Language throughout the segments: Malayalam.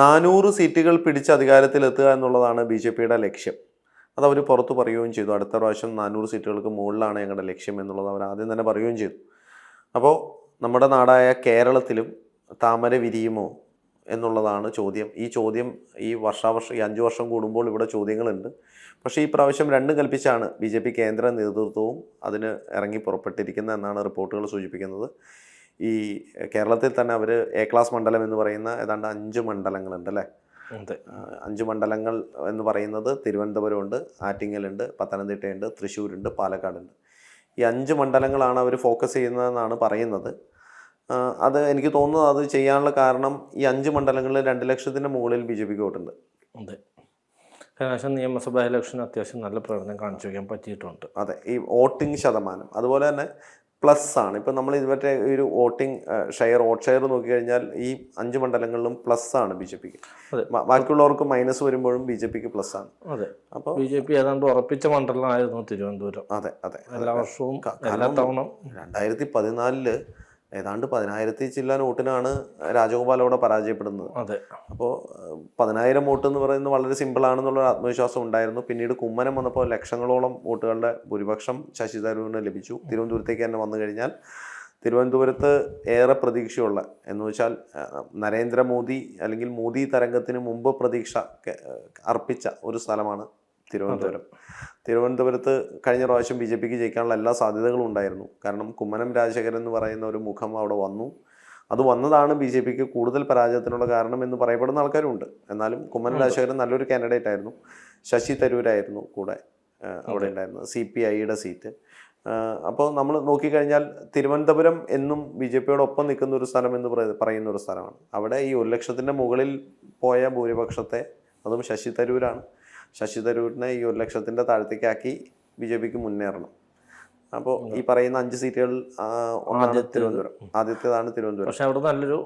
നാനൂറ് സീറ്റുകൾ പിടിച്ച് അധികാരത്തിലെത്തുക എന്നുള്ളതാണ് ബി ജെ പിയുടെ ലക്ഷ്യം. അത് അവർ പുറത്ത് പറയുകയും ചെയ്തു. അടുത്ത പ്രാവശ്യം നാനൂറ് സീറ്റുകൾക്ക് മുകളിലാണ് ഞങ്ങളുടെ ലക്ഷ്യം എന്നുള്ളത് അവർ ആദ്യം തന്നെ പറയുകയും ചെയ്തു. അപ്പോൾ നമ്മുടെ നാടായ കേരളത്തിലും താമര വിരിയുമോ എന്നുള്ളതാണ് ചോദ്യം. ഈ ചോദ്യം ഈ വർഷാവർഷം ഈ അഞ്ച് വർഷം കൂടുമ്പോൾ ഇവിടെ ചോദ്യങ്ങളുണ്ട്. പക്ഷേ ഈ പ്രാവശ്യം രണ്ടും കൽപ്പിച്ചാണ് ബി ജെ പി കേന്ദ്ര നേതൃത്വവും അതിന് ഇറങ്ങി പുറപ്പെട്ടിരിക്കുന്നത് എന്നാണ് റിപ്പോർട്ടുകൾ സൂചിപ്പിക്കുന്നത്. ഈ കേരളത്തിൽ തന്നെ അവർ എ ക്ലാസ് മണ്ഡലം എന്ന് പറയുന്ന ഏതാണ്ട് അഞ്ച് മണ്ഡലങ്ങളുണ്ട് അല്ലേ? അഞ്ച് മണ്ഡലങ്ങൾ എന്ന് പറയുന്നത് തിരുവനന്തപുരമുണ്ട് ആറ്റിങ്ങലുണ്ട് പത്തനംതിട്ടയുണ്ട് തൃശ്ശൂരുണ്ട് പാലക്കാടുണ്ട്. ഈ അഞ്ച് മണ്ഡലങ്ങളാണ് അവർ ഫോക്കസ് ചെയ്യുന്നതെന്നാണ് പറയുന്നത്. അത് എനിക്ക് തോന്നുന്നത് അത് ചെയ്യാനുള്ള കാരണം ഈ അഞ്ച് മണ്ഡലങ്ങളിൽ രണ്ട് ലക്ഷത്തിന്റെ മുകളിൽ ബി ജെ പിക്ക് വോട്ടുണ്ട്. അതെ കാരണം നിയമസഭാ ഇലക്ഷൻ അത്യാവശ്യം നല്ല പ്രകടനം കാണിച്ചു വയ്ക്കാൻ പറ്റിയിട്ടുണ്ട്. അതെ ഈ വോട്ടിംഗ് ശതമാനം. അതുപോലെ തന്നെ പ്ലസ് ആണ്. ഇപ്പം നമ്മൾ ഇതുവരെ മറ്റേ ഒരു വോട്ടിംഗ് ഷെയർ വോട്ട് ഷെയർ നോക്കി കഴിഞ്ഞാൽ ഈ അഞ്ച് മണ്ഡലങ്ങളിലും പ്ലസ് ആണ് ബി ജെ പിക്ക്. ബാക്കിയുള്ളവർക്ക് മൈനസ് വരുമ്പോഴും ബി ജെ പിക്ക് പ്ലസ് ആണ്. അതെ. അപ്പോൾ ബി ജെ പി ഏതാണ്ട് ഉറപ്പിച്ച മണ്ഡലമായിരുന്നു തിരുവനന്തപുരം. അതെ അതെ എല്ലാ വർഷവും ക- എല്ലാ തവണ. രണ്ടായിരത്തി പതിനാലിൽ ഏതാണ്ട് പതിനായിരത്തി ചില്ല നോട്ടിനാണ് രാജഗോപാൽ അവിടെ പരാജയപ്പെടുന്നത്. അതെ. അപ്പോൾ പതിനായിരം വോട്ട് എന്ന് പറയുന്നത് വളരെ സിമ്പിളാണെന്നുള്ള ആണെന്നുള്ള ആത്മവിശ്വാസം ഉണ്ടായിരുന്നു. പിന്നീട് കുമ്മനം വന്നപ്പോൾ ലക്ഷങ്ങളോളം വോട്ടുകളുടെ ഭൂരിപക്ഷം ശശി തരൂരിന് ലഭിച്ചു. തിരുവനന്തപുരത്തേക്ക് തന്നെ വന്നു കഴിഞ്ഞാൽ തിരുവനന്തപുരത്ത് ഏറെ പ്രതീക്ഷയുള്ള എന്ന് വെച്ചാൽ നരേന്ദ്രമോദി അല്ലെങ്കിൽ മോദി തരംഗത്തിന് മുമ്പ് പ്രതീക്ഷ അർപ്പിച്ച ഒരു സ്ഥലമാണ് തിരുവനന്തപുരം. തിരുവനന്തപുരത്ത് കഴിഞ്ഞ പ്രാവശ്യം ബി ജെ പിക്ക് ജയിക്കാനുള്ള എല്ലാ സാധ്യതകളും ഉണ്ടായിരുന്നു. കാരണം കുമ്മനം രാജശേഖരൻ എന്ന് പറയുന്ന ഒരു മുഖം അവിടെ വന്നു. അത് വന്നതാണ് ബി ജെ പിക്ക് കൂടുതൽ പരാജയത്തിനുള്ള കാരണം എന്ന് പറയപ്പെടുന്ന ആൾക്കാരുണ്ട് എന്നാലും കുമ്മനം രാജശേഖരൻ നല്ലൊരു കാൻഡിഡേറ്റ് ആയിരുന്നു. ശശി തരൂരായിരുന്നു കൂടെ അവിടെ ഉണ്ടായിരുന്നത് സി പി ഐയുടെ സീറ്റ്. അപ്പോൾ നമ്മൾ നോക്കിക്കഴിഞ്ഞാൽ തിരുവനന്തപുരം എന്നും ബി ജെ പിയോടൊപ്പം നിൽക്കുന്ന ഒരു സ്ഥലം എന്ന് പറയുന്ന ഒരു സ്ഥലമാണ്. അവിടെ ഈ ഒരു ലക്ഷത്തിന്റെ മുകളിൽ പോയ ഭൂരിപക്ഷത്തെ അതും ശശി തരൂരാണ്. ശശി തരൂരിനെ ഈ ഒരു ലക്ഷത്തിന്റെ താഴത്തേക്കാക്കി ബി ജെ പിക്ക് മുന്നേറണം. അപ്പോൾ ഈ പറയുന്ന അഞ്ച് സീറ്റുകൾ ഒന്നാണ് തിരുവനന്തപുരം. ആദ്യത്തേതാണ് തിരുവനന്തപുരം. പക്ഷെ അവിടെ നല്ലൊരു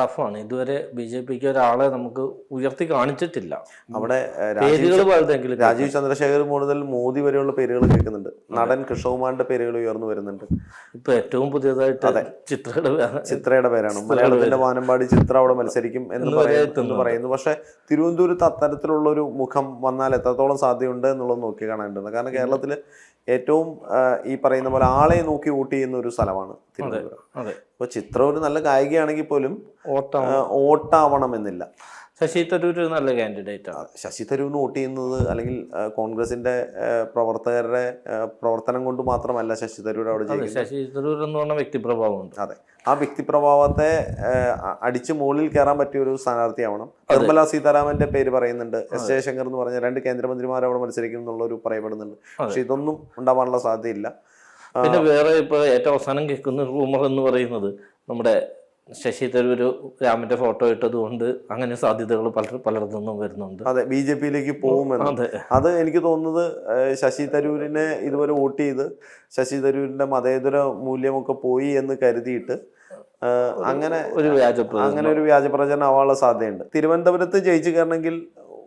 ടഫാണ്. ഇതുവരെ ബി ജെ പിക്ക് ഒരാളെ നമുക്ക് ഉയർത്തി കാണിച്ചിട്ടില്ല. അവിടെ പേരുകൾ വലുതെങ്കിലും രാജീവ് ചന്ദ്രശേഖർ മുതൽ മോദി വരെയുള്ള പേരുകൾ കേൾക്കുന്നുണ്ട്. നടൻ കൃഷ്ണകുമാറിന്റെ പേരുകൾ ഉയർന്നു വരുന്നുണ്ട്. ഇപ്പൊ ഏറ്റവും പുതിയതായിട്ട് ചിത്രയുടെ ചിത്രയുടെ പേരാണ്. മലയാളത്തിന്റെ വാനമ്പാടി ചിത്ര അവിടെ മത്സരിക്കും എന്ന്. പറയുന്നു പക്ഷെ തിരുവനന്തപുരത്ത് അത്തരത്തിലുള്ള ഒരു മുഖം വന്നാൽ എത്രത്തോളം സാധ്യതയുണ്ട് എന്നുള്ളത് നോക്കി കാണാനുണ്ട്. കാരണം കേരളത്തിൽ ഏറ്റവും ഈ പറയുന്ന പോലെ ആളെ നോക്കി വോട്ട് ചെയ്യുന്ന ഒരു സ്ഥലമാണ് തിരുവനന്തപുരം. അപ്പോൾ ചിത്ര ഒരു നല്ല ഗായികയാണെങ്കിൽ പോലും ഓട്ടം എന്നില്ല. ശശി തരൂർ നല്ല കാൻഡിഡേറ്റ് ആണ്. ശശി തരൂരിന് വോട്ട് ചെയ്യുന്നത് അല്ലെങ്കിൽ കോൺഗ്രസിന്റെ പ്രവർത്തകരുടെ പ്രവർത്തനം കൊണ്ട് മാത്രമല്ല ശശി തരൂർ അവിടെ ശശി തരൂർ എന്ന് പറഞ്ഞ വ്യക്തിപ്രഭാവം ഉണ്ട് അതെ. ആ വ്യക്തിപ്രഭാവത്തെ അടിച്ചു മുകളിൽ കയറാൻ പറ്റിയ ഒരു സ്ഥാനാർത്ഥിയാവണം. നിർമ്മല സീതാരാമന്റെ പേര് പറയുന്നുണ്ട്. എസ് ജയശങ്കർ എന്ന് പറഞ്ഞ രണ്ട് കേന്ദ്രമന്ത്രിമാർ അവിടെ എന്നുള്ള ഒരു പറയപ്പെടുന്നുണ്ട്. പക്ഷെ ഇതൊന്നും ഉണ്ടാവാനുള്ള സാധ്യതയില്ല. പിന്നെ വേറെ ഇപ്പൊ ഏറ്റവും അവസാനം കേൾക്കുന്ന റൂമർ എന്ന് പറയുന്നത് നമ്മുടെ ശശി തരൂർ രാമന്റെ ഫോട്ടോ ഇട്ടത് കൊണ്ട് അങ്ങനെ സാധ്യതകൾ പല പലയിടത്തു നിന്നും വരുന്നുണ്ട്. അതെ ബി ജെ പിയിലേക്ക് പോകുമെന്ന്. അത്. എനിക്ക് തോന്നുന്നത് ശശി തരൂരിനെ ഇതുവരെ വോട്ട് ചെയ്ത് ശശി തരൂരിന്റെ മതേതര മൂല്യമൊക്കെ പോയി എന്ന് കരുതിയിട്ട് അങ്ങനെ ഒരു വ്യാജ അങ്ങനെ ഒരു വ്യാജ പ്രചരണം ആവാനുള്ള സാധ്യതയുണ്ട്. തിരുവനന്തപുരത്ത് ജയിച്ചു കയറണമെങ്കിൽ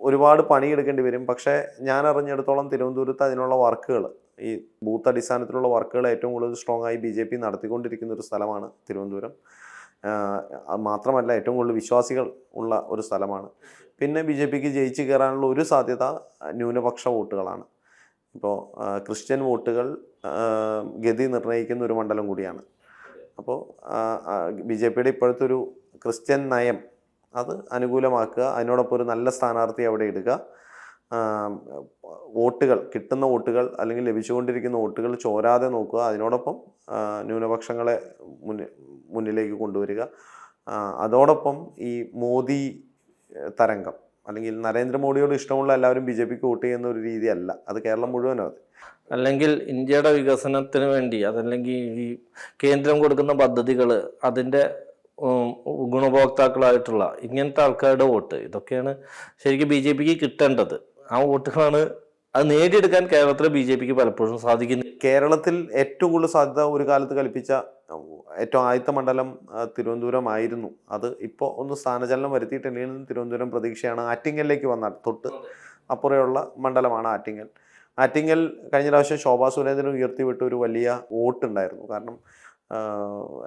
ഒരുപാട് പണിയെടുക്കേണ്ടി വരും. പക്ഷേ ഞാൻ അറിഞ്ഞെടുത്തോളം തിരുവനന്തപുരത്ത് അതിനുള്ള വർക്കുകൾ ഈ ബൂത്ത് അടിസ്ഥാനത്തിലുള്ള വർക്കുകൾ ഏറ്റവും കൂടുതൽ സ്ട്രോങ് ആയി ബി ജെ പി നടത്തിക്കൊണ്ടിരിക്കുന്ന ഒരു സ്ഥലമാണ് തിരുവനന്തപുരം. മാത്രമല്ല ഏറ്റവും കൂടുതൽ വിശ്വാസികൾ ഉള്ള ഒരു സ്ഥലമാണ്. പിന്നെ ബി ജെ പിക്ക് ജയിച്ചു കയറാനുള്ള ഒരു സാധ്യത ന്യൂനപക്ഷ വോട്ടുകളാണ്. ഇപ്പോൾ ക്രിസ്ത്യൻ വോട്ടുകൾ ഗതി നിർണയിക്കുന്ന ഒരു മണ്ഡലം കൂടിയാണ്. അപ്പോൾ ബി ജെ പിയുടെ ഇപ്പോഴത്തെ ഒരു ക്രിസ്ത്യൻ നയം അത് അനുകൂലമാക്കുക അതിനോടൊപ്പം ഒരു നല്ല സ്ഥാനാർത്ഥി അവിടെ ഇടുക. വോട്ടുകൾ കിട്ടുന്ന വോട്ടുകൾ അല്ലെങ്കിൽ ലഭിച്ചുകൊണ്ടിരിക്കുന്ന വോട്ടുകൾ ചോരാതെ നോക്കുക അതിനോടൊപ്പം ന്യൂനപക്ഷങ്ങളെ മുന്നിലേക്ക് കൊണ്ടുവരിക. അതോടൊപ്പം ഈ മോദി തരംഗം അല്ലെങ്കിൽ നരേന്ദ്രമോദിയോട് ഇഷ്ടമുള്ള എല്ലാവരും ബി ജെ പിക്ക് വോട്ട് ചെയ്യുന്ന ഒരു രീതിയല്ല. അത് കേരളം മുഴുവനും അത്. അല്ലെങ്കിൽ ഇന്ത്യയുടെ വികസനത്തിന് വേണ്ടി അതല്ലെങ്കിൽ ഈ കേന്ദ്രം കൊടുക്കുന്ന പദ്ധതികൾ അതിന്റെ ഗുണഭോക്താക്കളായിട്ടുള്ള ഇങ്ങനത്തെ ആൾക്കാരുടെ വോട്ട് ഇതൊക്കെയാണ് ശരിക്കും ബി ജെ പിക്ക് കിട്ടേണ്ടത്. ആ വോട്ടുകളാണ് അത് നേടിയെടുക്കാൻ കേരളത്തിലെ ബി ജെ പിക്ക് പലപ്പോഴും സാധിക്കുന്നത്. കേരളത്തിൽ ഏറ്റവും കൂടുതൽ സാധ്യത ഒരു കാലത്ത് കൽപ്പിച്ച ഏറ്റവും ആദ്യത്തെ മണ്ഡലം തിരുവനന്തപുരമായിരുന്നു അത് ഇപ്പോൾ ഒന്ന് സ്ഥാനചലനം വരുത്തിയിട്ടുണ്ടെങ്കിലും തിരുവനന്തപുരം പ്രതീക്ഷയാണ്. ആറ്റിങ്ങലിലേക്ക് വന്നാൽ തൊട്ട് അപ്പുറയുള്ള മണ്ഡലമാണ് ആറ്റിങ്ങൽ. ആറ്റിങ്ങൽ കഴിഞ്ഞ പ്രാവശ്യം ശോഭാ സുരേന്ദ്രൻ ഉയർത്തിവിട്ട ഒരു വലിയ വോട്ടുണ്ടായിരുന്നു. കാരണം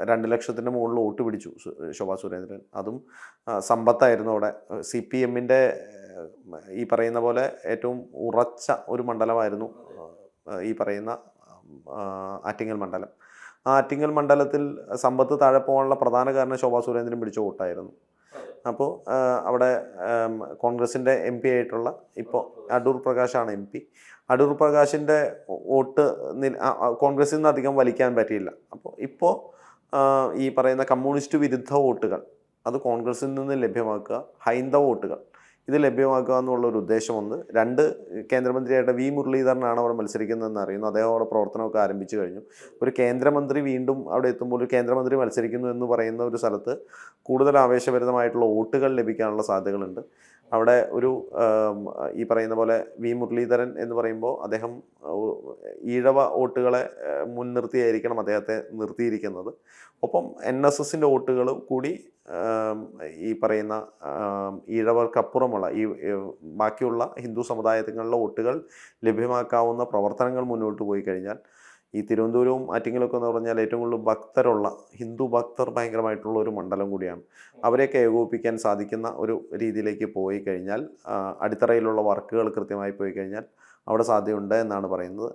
രണ്ട് ലക്ഷത്തിന്റെ മുകളിൽ വോട്ട് പിടിച്ചു ശോഭാ സുരേന്ദ്രൻ. അതും സമ്പത്തായിരുന്നു അവിടെ. സി പി എമ്മിന്റെ ഈ പറയുന്ന പോലെ ഏറ്റവും ഉറച്ച ഒരു മണ്ഡലമായിരുന്നു ഈ പറയുന്ന ആറ്റിങ്ങൽ മണ്ഡലം. ആറ്റിങ്ങൽ മണ്ഡലത്തിൽ സമ്പത്ത് താഴെ പോകാനുള്ള പ്രധാന കാരണം ശോഭാ സുരേന്ദ്രൻ പിടിച്ച വോട്ടായിരുന്നു. അപ്പോൾ അവിടെ കോൺഗ്രസിന്റെ എം പി ആയിട്ടുള്ള ഇപ്പോൾ അടൂർ പ്രകാശാണ് എം പി. അടൂർ പ്രകാശിന്റെ വോട്ട് കോൺഗ്രസിൽ നിന്ന് അധികം വലിക്കാൻ പറ്റിയില്ല. അപ്പോൾ ഇപ്പോൾ ഈ പറയുന്ന കമ്മ്യൂണിസ്റ്റ് വിരുദ്ധ വോട്ടുകൾ അത് കോൺഗ്രസിൽ നിന്ന് ലഭ്യമാക്കുക ഹൈന്ദവ വോട്ടുകൾ ഇത് ലഭ്യമാക്കുക എന്നുള്ള ഒരു ഉദ്ദേശമുണ്ട് രണ്ട് കേന്ദ്രമന്ത്രിയായിട്ട് വി മുരളീധരനാണ് അവിടെ മത്സരിക്കുന്നതെന്ന് അറിയുന്നു. അദ്ദേഹം അവിടെ പ്രവർത്തനമൊക്കെ ആരംഭിച്ചു കഴിഞ്ഞു. ഒരു കേന്ദ്രമന്ത്രി വീണ്ടും അവിടെ എത്തുമ്പോൾ ഒരു കേന്ദ്രമന്ത്രി മത്സരിക്കുന്നു എന്ന് പറയുന്ന ഒരു സ്ഥലത്ത് കൂടുതൽ ആവേശഭരിതമായിട്ടുള്ള വോട്ടുകൾ ലഭിക്കാനുള്ള സാധ്യതകളുണ്ട്. അവിടെ ഒരു ഈ പറയുന്ന പോലെ വി മുരളീധരൻ എന്ന് പറയുമ്പോൾ അദ്ദേഹം ഈഴവ വോട്ടുകളെ മുൻനിർത്തിയായിരിക്കണം അദ്ദേഹത്തെ നിർത്തിയിരിക്കുന്നത്. ഒപ്പം എൻ എസ് എസിന്റെ വോട്ടുകൾ കൂടി ഈ പറയുന്ന ഈഴവർക്കപ്പുറമുള്ള ഈ ബാക്കിയുള്ള ഹിന്ദു സമുദായങ്ങളിലെ വോട്ടുകൾ ലഭ്യമാക്കാവുന്ന പ്രവർത്തനങ്ങൾ മുന്നോട്ട് പോയി കഴിഞ്ഞാൽ ഈ തിരുവനന്തപുരവും ആറ്റിങ്ങലൊക്കെ എന്ന് പറഞ്ഞാൽ ഏറ്റവും കൂടുതൽ ഭക്തരുള്ള ഹിന്ദു ഭക്തർ ഭയങ്കരമായിട്ടുള്ള ഒരു മണ്ഡലം കൂടിയാണ്. അവരെയൊക്കെ ഏകോപിപ്പിക്കാൻ സാധിക്കുന്ന ഒരു രീതിയിലേക്ക് പോയി കഴിഞ്ഞാൽ അടിത്തറയിലുള്ള വർക്കുകൾ കൃത്യമായി പോയി കഴിഞ്ഞാൽ അവിടെ സാധ്യതയുണ്ട് എന്നാണ് പറയുന്നത്.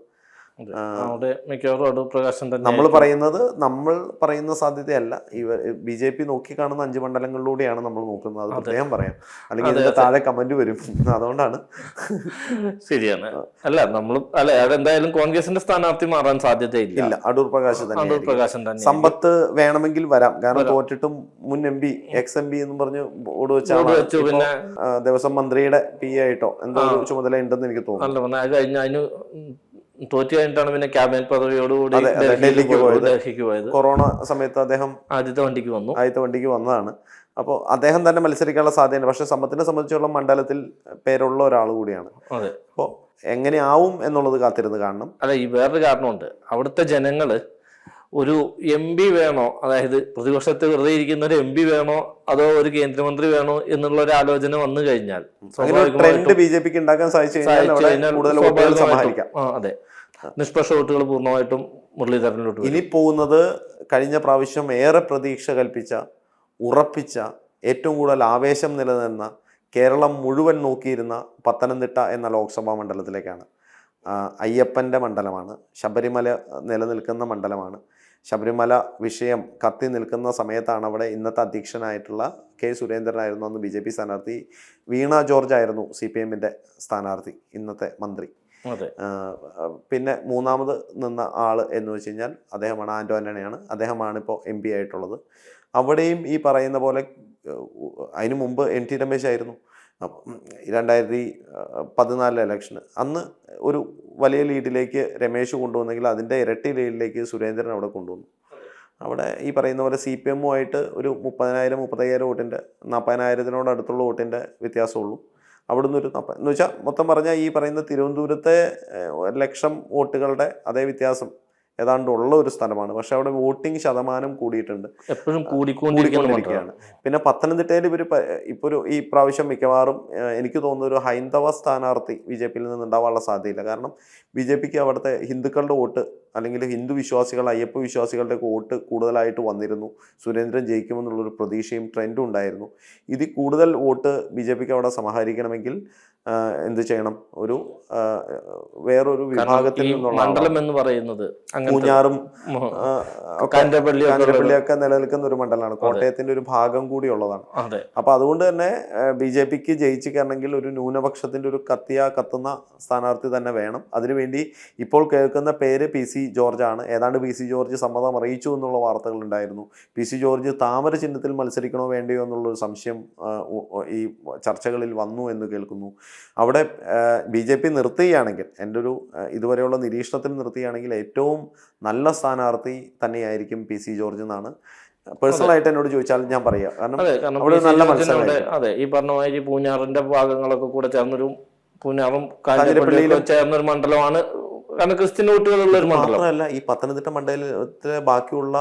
നമ്മൾ പറയുന്നത് നമ്മൾ പറയുന്ന സാധ്യതയല്ല. ഇവ ബി ജെ പി നോക്കിക്കാണുന്ന അഞ്ച് മണ്ഡലങ്ങളിലൂടെയാണ് നമ്മൾ നോക്കുന്നത്. അത് പ്രത്യേകം പറയാം. അല്ലെങ്കിൽ ഇതിന്റെ താഴെ കമന്റ് വരും. അതുകൊണ്ടാണ്. ശരിയാണ്. അല്ല നമ്മൾ അല്ല അതെന്തായാലും കോൺഗ്രസിന്റെ സ്ഥാനാർത്ഥി മാറാൻ സാധ്യതയില്ല. ഇല്ല അടൂർ പ്രകാശ് തന്നെ പ്രകാശൻ തന്നെ സമ്പത്ത് വേണമെങ്കിൽ വരാം. കാരണം. തോറ്റിട്ടും മുൻ M P ex M P എന്ന് പറഞ്ഞ് ഓട് വെച്ചു പിന്നെ ദേവസ്വം മന്ത്രിയുടെ പി ആയിട്ടോ എന്തോ ചുമതല ഉണ്ടെന്ന് എനിക്ക് തോന്നുന്നു. കഴിഞ്ഞ അതിന് തോറ്റു കഴിഞ്ഞിട്ടാണ് പിന്നെ ക്യാബിനറ്റ് പദവിയോടുകൂടി ഡൽഹിക്ക് പോയത്. ഡൽഹിക്ക് പോയത്. കൊറോണ സമയത്ത് അദ്ദേഹം ആദ്യത്തെ വണ്ടിക്ക് വന്നു. ആദ്യത്തെ വണ്ടിക്ക് വന്നതാണ്. അപ്പോൾ അദ്ദേഹം തന്നെ മത്സരിക്കാനുള്ള സാധ്യതയുണ്ട്. പക്ഷെ സമ്പത്തിനെ സംബന്ധിച്ചുള്ള മണ്ഡലത്തിൽ പേരുള്ള ഒരാൾ കൂടിയാണ്. അപ്പോൾ എങ്ങനെയാവും എന്നുള്ളത് കാത്തിരുന്ന് കാണണം. അല്ല ഈ വേറൊരു കാരണമുണ്ട്. അവിടുത്തെ ജനങ്ങൾ ഒരു എം പി വേണോ? അതായത് പ്രതിപക്ഷത്തെ വെറുതെ ഇരിക്കുന്ന ഒരു എം പി വേണോ? അതോ ഒരു കേന്ദ്രമന്ത്രി വേണോ? എന്നുള്ള ഒരു ആലോചന വന്നു കഴിഞ്ഞാൽ അതെ. നിഷ്പക്ഷ വോട്ടുകൾ പൂർണമായിട്ടും മുരളീധരനിലോട്ട്. ഇനി പോകുന്നത് കഴിഞ്ഞ പ്രാവശ്യം ഏറെ പ്രതീക്ഷ കൽപ്പിച്ച ഉറപ്പിച്ച ഏറ്റവും കൂടുതൽ ആവേശം നിലനിന്ന കേരളം മുഴുവൻ നോക്കിയിരുന്ന പത്തനംതിട്ട എന്ന ലോക്സഭാ മണ്ഡലത്തിലേക്കാണ്. അയ്യപ്പന്റെ മണ്ഡലമാണ്. ശബരിമല നിലനിൽക്കുന്ന മണ്ഡലമാണ്. ശബരിമല വിഷയം കത്തി നിൽക്കുന്ന സമയത്താണ് അവിടെ ഇന്നത്തെ അധ്യക്ഷനായിട്ടുള്ള കെ സുരേന്ദ്രനായിരുന്നു അന്ന് ബി ജെ പി സ്ഥാനാർത്ഥി. വീണ ജോർജ് ആയിരുന്നു സി പി എമ്മിന്റെ സ്ഥാനാർത്ഥി ഇന്നത്തെ മന്ത്രി. പിന്നെ മൂന്നാമത് നിന്ന ആൾ എന്ന് വെച്ച് കഴിഞ്ഞാൽ അദ്ദേഹമാണ് ആന്റോ ആന്റണിയാണ് അദ്ദേഹമാണ് ഇപ്പോൾ എം പി ആയിട്ടുള്ളത്. അവിടെയും ഈ പറയുന്ന പോലെ അതിനു മുമ്പ് എൻ ടി രമേശ് ആയിരുന്നു. രണ്ടായിരത്തി പതിനാലിലെ ഇലക്ഷന്. അന്ന് ഒരു വലിയ ലീഡിലേക്ക് രമേശ് കൊണ്ടുവന്നെങ്കിൽ അതിന്റെ ഇരട്ടി ലീഡിലേക്ക് സുരേന്ദ്രൻ അവിടെ കൊണ്ടുവന്നു. അവിടെ ഈ പറയുന്ന പോലെ സി പി എമ്മുമായിട്ട് ഒരു മുപ്പതിനായിരം മുപ്പത്തയ്യായിരം വോട്ടിന്റെ നാൽപ്പതിനായിരത്തിനോട് അടുത്തുള്ള വോട്ടിന്റെ വ്യത്യാസമുള്ളൂ. അവിടുന്ന് ഒരു നാൽപ്പ എന്ന് വെച്ചാൽ മൊത്തം പറഞ്ഞാൽ ഈ പറയുന്ന തിരുവനന്തപുരത്തെ ലക്ഷം വോട്ടുകളുടെ അതേ വ്യത്യാസം ഏതാണ്ട് ഉള്ള ഒരു സ്ഥലമാണ്. പക്ഷെ അവിടെ വോട്ടിംഗ് ശതമാനം കൂടിയിട്ടുണ്ട്. എപ്പോഴും കൂടിക്കൊണ്ടിരിക്കുകയാണ്. പിന്നെ പത്തനംതിട്ടയിൽ ഇവർ ഇപ്പോൾ ഒരു ഈ പ്രാവശ്യം മിക്കവാറും എനിക്ക് തോന്നുന്ന ഒരു ഹൈന്ദവ സ്ഥാനാർത്ഥി ബി ജെ പിയിൽ നിന്ന് ഉണ്ടാവാനുള്ള സാധ്യതയില്ല. കാരണം ബി ജെ പിക്ക് അവിടുത്തെ ഹിന്ദുക്കളുടെ വോട്ട് അല്ലെങ്കിൽ ഹിന്ദു വിശ്വാസികൾ അയ്യപ്പ വിശ്വാസികളുടെ വോട്ട് കൂടുതലായിട്ട് വന്നിരുന്നു. സുരേന്ദ്രൻ ജയിക്കുമെന്നുള്ളൊരു പ്രതീക്ഷയും ട്രെൻഡും ഉണ്ടായിരുന്നു. ഇതിൽ കൂടുതൽ വോട്ട് ബി ജെ പിക്ക് അവിടെ സമാഹരിക്കണമെങ്കിൽ എന്ത് ചെയ്യണം? ഒരു വേറൊരു വിഭാഗത്തിൽ നിന്നുള്ള മണ്ഡലം എന്ന് പറയുന്നത് പൂഞ്ഞാറും. കാഞ്ഞിരപ്പള്ളിയൊക്കെ നിലനിൽക്കുന്ന ഒരു മണ്ഡലമാണ്. കോട്ടയത്തിന്റെ ഒരു ഭാഗം കൂടി ഉള്ളതാണ്. അപ്പൊ അതുകൊണ്ട് തന്നെ ബി ജെ പിക്ക് ജയിച്ചു കയറണമെങ്കിൽ ഒരു ന്യൂനപക്ഷത്തിന്റെ ഒരു കത്തിയ കത്തുന്ന സ്ഥാനാർത്ഥി തന്നെ വേണം. അതിനുവേണ്ടി ഇപ്പോൾ കേൾക്കുന്ന പേര് പി സി ജോർജ് ആണ് ഏതാണ്ട് പി സി ജോർജ് സമ്മതം അറിയിച്ചു എന്നുള്ള വാർത്തകൾ ഉണ്ടായിരുന്നു. പി സി ജോർജ് താമര ചിഹ്നത്തിൽ മത്സരിക്കണോ വേണ്ടയോ എന്നുള്ളൊരു സംശയം ഈ ചർച്ചകളിൽ വന്നു എന്ന് കേൾക്കുന്നു. അവിടെ ബി ജെ പി നിർത്തുകയാണെങ്കിൽ എന്റെ ഒരു ഇതുവരെയുള്ള നിരീക്ഷണത്തിൽ നിർത്തുകയാണെങ്കിൽ ഏറ്റവും നല്ല സ്ഥാനാർത്ഥി തന്നെയായിരിക്കും പി സി ജോർജ് എന്നാണ് പേഴ്സണലായിട്ട് എന്നോട് ചോദിച്ചാൽ ഞാൻ പറയാം. കാരണം അവിടെ നല്ല അവിടെ അതെ ഈ പറഞ്ഞ മാതിരി പൂഞ്ഞാറിന്റെ ഭാഗങ്ങളൊക്കെ കൂടെ ചേർന്നൊരു പൂഞ്ഞാറും കാഞ്ഞിരപ്പള്ളിയിലും ചേർന്നൊരു മണ്ഡലമാണ് കാരണം ക്രിസ്ത്യൻ വോട്ടുകളുള്ള ഒരു മണ്ഡലം. മാത്രമല്ല ഈ പത്തനംതിട്ട മണ്ഡലത്തിലെ ബാക്കിയുള്ള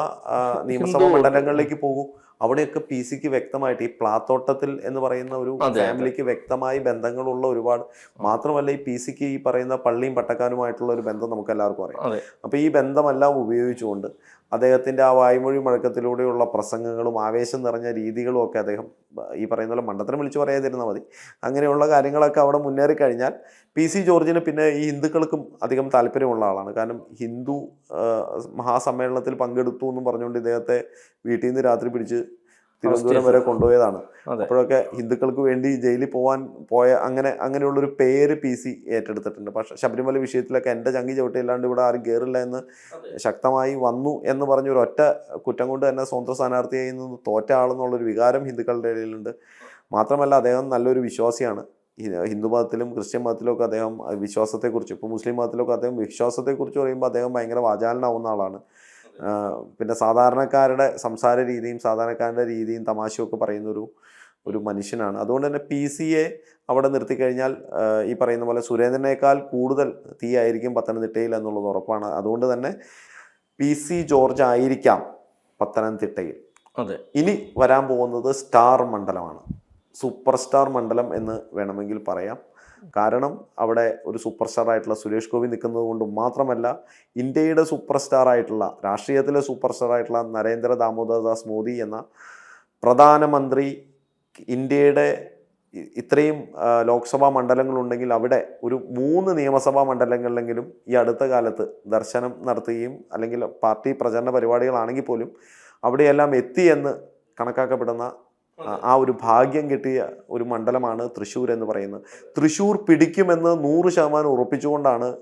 നിയമസഭാ മണ്ഡലങ്ങളിലേക്ക് പോകൂ. അവിടെയൊക്കെ പി സിക്ക് വ്യക്തമായിട്ട് ഈ പ്ലാത്തോട്ടത്തിൽ എന്ന് പറയുന്ന ഒരു. ഫാമിലിക്ക് വ്യക്തമായി ബന്ധങ്ങളുള്ള ഒരുപാട് മാത്രമല്ല ഈ പി സിക്ക് ഈ പറയുന്ന പള്ളിയും പട്ടക്കാരുമായിട്ടുള്ള ഒരു ബന്ധം നമുക്ക് എല്ലാവർക്കും അറിയാം അപ്പൊ അപ്പോൾ ഈ ബന്ധമെല്ലാം ഉപയോഗിച്ചുകൊണ്ട് അദ്ദേഹത്തിന്റെ ആ വായ്മൊഴി മുഴക്കത്തിലൂടെയുള്ള പ്രസംഗങ്ങളും ആവേശം നിറഞ്ഞ രീതികളും ഒക്കെ അദ്ദേഹം ഈ പറയുന്ന പോലെ മണ്ടത്തരം വിളിച്ചു പറയാതിരുന്നാൽ മതി. അങ്ങനെയുള്ള കാര്യങ്ങളൊക്കെ അവിടെ മുന്നേറി കഴിഞ്ഞാൽ പി സി ജോർജിന് പിന്നെ ഈ ഹിന്ദുക്കൾക്കും അധികം താല്പര്യമുള്ള ആളാണ്. കാരണം ഹിന്ദു മഹാസമ്മേളനത്തിൽ പങ്കെടുത്തു എന്നും പറഞ്ഞുകൊണ്ട് ഇദ്ദേഹത്തെ വീട്ടിൽ നിന്ന് രാത്രി പിടിച്ച് തിരുവനന്തപുരം വരെ കൊണ്ടുപോയതാണ്. അപ്പോഴൊക്കെ ഹിന്ദുക്കൾക്ക് വേണ്ടി ജയിലിൽ പോവാൻ പോയ അങ്ങനെ അങ്ങനെയുള്ളൊരു പേര് പി സി ഏറ്റെടുത്തിട്ടുണ്ട്. പക്ഷെ ശബരിമല വിഷയത്തിലൊക്കെ എന്റെ ചങ്കി ചവിട്ടിയില്ലാണ്ട് ഇവിടെ ആരും കയറില്ല എന്ന് ശക്തമായി വന്നു എന്ന് പറഞ്ഞ ഒരു ഒറ്റ കുറ്റം കൊണ്ട് തന്നെ സ്വന്തം സ്ഥാനാർത്ഥിയായി നിന്ന് തോറ്റ ആളെന്നുള്ളൊരു വികാരം ഹിന്ദുക്കളുടെ ഇടയിലുണ്ട്. മാത്രമല്ല അദ്ദേഹം നല്ലൊരു വിശ്വാസിയാണ്. ഹിന്ദു മതത്തിലും ക്രിസ്ത്യൻ മതത്തിലും ഒക്കെ അദ്ദേഹം വിശ്വാസത്തെക്കുറിച്ച് ഇപ്പോൾ മുസ്ലിം മതത്തിലൊക്കെ അദ്ദേഹം വിശ്വാസത്തെക്കുറിച്ച് പറയുമ്പോൾ അദ്ദേഹം ഭയങ്കര വാചാലനാവുന്ന ആളാണ്. പിന്നെ സാധാരണക്കാരുടെ സംസാര രീതിയും സാധാരണക്കാരുടെ രീതിയും തമാശയൊക്കെ പറയുന്നൊരു പറയുന്ന ഒരു മനുഷ്യനാണ്. അതുകൊണ്ട് തന്നെ പി സി എ അവിടെ നിർത്തിക്കഴിഞ്ഞാൽ ഈ പറയുന്ന പോലെ സുരേന്ദ്രനേക്കാൾ കൂടുതൽ തീ ആയിരിക്കും പത്തനംതിട്ടയിൽ എന്നുള്ളത് ഉറപ്പാണ്. അതുകൊണ്ട് തന്നെ പി സി ജോർജ് ആയിരിക്കാം പത്തനംതിട്ടയിൽ. അതെ. ഇനി വരാൻ പോകുന്നത് സ്റ്റാർ മണ്ഡലമാണ്. സൂപ്പർ സ്റ്റാർ മണ്ഡലം എന്ന് വേണമെങ്കിൽ പറയാം. കാരണം അവിടെ ഒരു സൂപ്പർ സ്റ്റാർ ആയിട്ടുള്ള സുരേഷ് ഗോപി നിൽക്കുന്നത് കൊണ്ട് മാത്രമല്ല ഇന്ത്യയുടെ സൂപ്പർ സ്റ്റാർ ആയിട്ടുള്ള രാഷ്ട്രീയത്തിലെ സൂപ്പർ സ്റ്റാർ ആയിട്ടുള്ള നരേന്ദ്ര ദാമോദർദാസ് മോദി എന്ന പ്രധാനമന്ത്രി ഇന്ത്യയുടെ ഇത്രയും ലോക്സഭാ മണ്ഡലങ്ങളുണ്ടെങ്കിൽ അവിടെ ഒരു മൂന്ന് നിയമസഭാ മണ്ഡലങ്ങളിലെങ്കിലും ഈ അടുത്ത കാലത്ത് ദർശനം നടത്തുകയും അല്ലെങ്കിൽ പാർട്ടി പ്രചരണ പരിപാടികളാണെങ്കിൽ പോലും അവിടെയെല്ലാം എത്തിയെന്ന് കണക്കാക്കപ്പെടുന്ന ആ- ഒരു ഭാഗ്യം കിട്ടിയ ഒരു മണ്ഡലമാണ് തൃശ്ശൂർ എന്ന് പറയുന്നത്. തൃശ്ശൂർ പിടിക്കുമെന്ന് നൂറ് ശതമാനം ഉറപ്പിച്ചുകൊണ്ടാണ്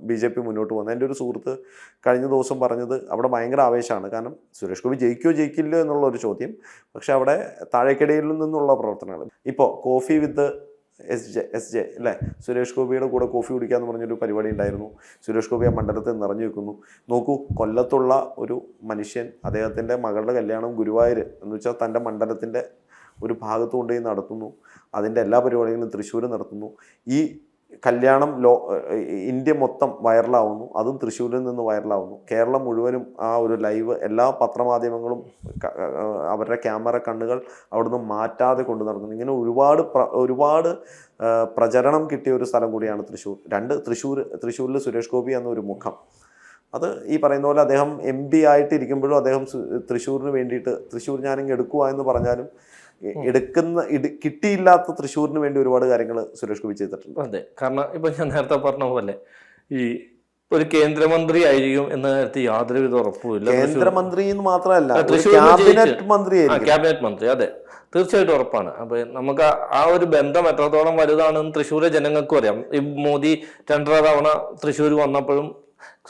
ബി ജെ പി മുന്നോട്ട് പോകുന്നത്. എന്റെ ഒരു സുഹൃത്ത് കഴിഞ്ഞ ദിവസം പറഞ്ഞത് അവിടെ ഭയങ്കര ആവേശമാണ്. കാരണം സുരേഷ് ഗോപി ജയിക്കുകയോ ജയിക്കില്ലയോ എന്നുള്ള ഒരു ചോദ്യം. പക്ഷെ അവിടെ താഴേക്കിടയിൽ നിന്നുള്ള പ്രവർത്തനങ്ങൾ. ഇപ്പോൾ coffee with S J S J അല്ലേ? സുരേഷ് ഗോപിയുടെ കൂടെ കോഫി കുടിക്കാന്ന് പറഞ്ഞൊരു പരിപാടി ഉണ്ടായിരുന്നു. സുരേഷ് ഗോപി ആ മണ്ഡലത്തിൽ നിറഞ്ഞു വെക്കുന്നു നോക്കൂ കൊല്ലത്തുള്ള ഒരു മനുഷ്യൻ അദ്ദേഹത്തിന്റെ മകളുടെ കല്യാണം ഗുരുവായൂർ എന്ന് വെച്ചാൽ തന്റെ മണ്ഡലത്തിന്റെ ഒരു ഭാഗത്ത് കൊണ്ടുപോയി നടത്തുന്നു. അതിന്റെ എല്ലാ പരിപാടികളും തൃശ്ശൂർ നടത്തുന്നു. ഈ കല്യാണം ലോ ഇന്ത്യ മൊത്തം വൈറലാവുന്നു. അതും തൃശ്ശൂരിൽ നിന്ന് വൈറലാവുന്നു. കേരളം മുഴുവനും ആ ഒരു ലൈവ് എല്ലാ പത്രമാധ്യമങ്ങളും അവരുടെ ക്യാമറ കണ്ണുകൾ അവിടുന്ന് മാറ്റാതെ കൊണ്ടു നടക്കുന്നു. ഇങ്ങനെ ഒരുപാട് ഒരുപാട് പ്രചരണം കിട്ടിയ ഒരു സ്ഥലം കൂടിയാണ് തൃശ്ശൂർ. രണ്ട് തൃശ്ശൂർ തൃശ്ശൂരിൽ സുരേഷ് ഗോപി എന്നൊരു മുഖം. അത് ഈ പറയുന്ന പോലെ അദ്ദേഹം എം പി ആയിട്ട് ഇരിക്കുമ്പോഴും അദ്ദേഹം തൃശ്ശൂരിന് വേണ്ടിയിട്ട് തൃശ്ശൂർ ഞാനിങ്ങ് എടുക്കുക എന്ന് പറഞ്ഞാലും എടുക്കുന്ന കിട്ടിയില്ലാത്ത തൃശ്ശൂരിന് വേണ്ടി ഒരുപാട് കാര്യങ്ങൾ സുരേഷ് ഗോപി ചെയ്തിട്ടുണ്ട്. അതെ. കാരണം ഇപ്പൊ ഞാൻ നേരത്തെ പറഞ്ഞ പോലെ ഈ ഒരു കേന്ദ്രമന്ത്രി ആയിരിക്കും എന്ന കാര്യത്തിൽ യാതൊരുവിധ ഉറപ്പുമില്ല കേന്ദ്രമന്ത്രി എന്ന് മാത്രമല്ല ക്യാബിനറ്റ് മന്ത്രി ക്യാബിനറ്റ് മന്ത്രി അതെ. തീർച്ചയായിട്ടും ഉറപ്പാണ്. അപ്പൊ നമുക്ക് ആ- ഒരു ബന്ധം എത്രത്തോളം വലുതാണെന്ന് തൃശ്ശൂരെ ജനങ്ങൾക്കും അറിയാം. ഈ മോദി രണ്ടര തവണ തൃശ്ശൂർ വന്നപ്പോഴും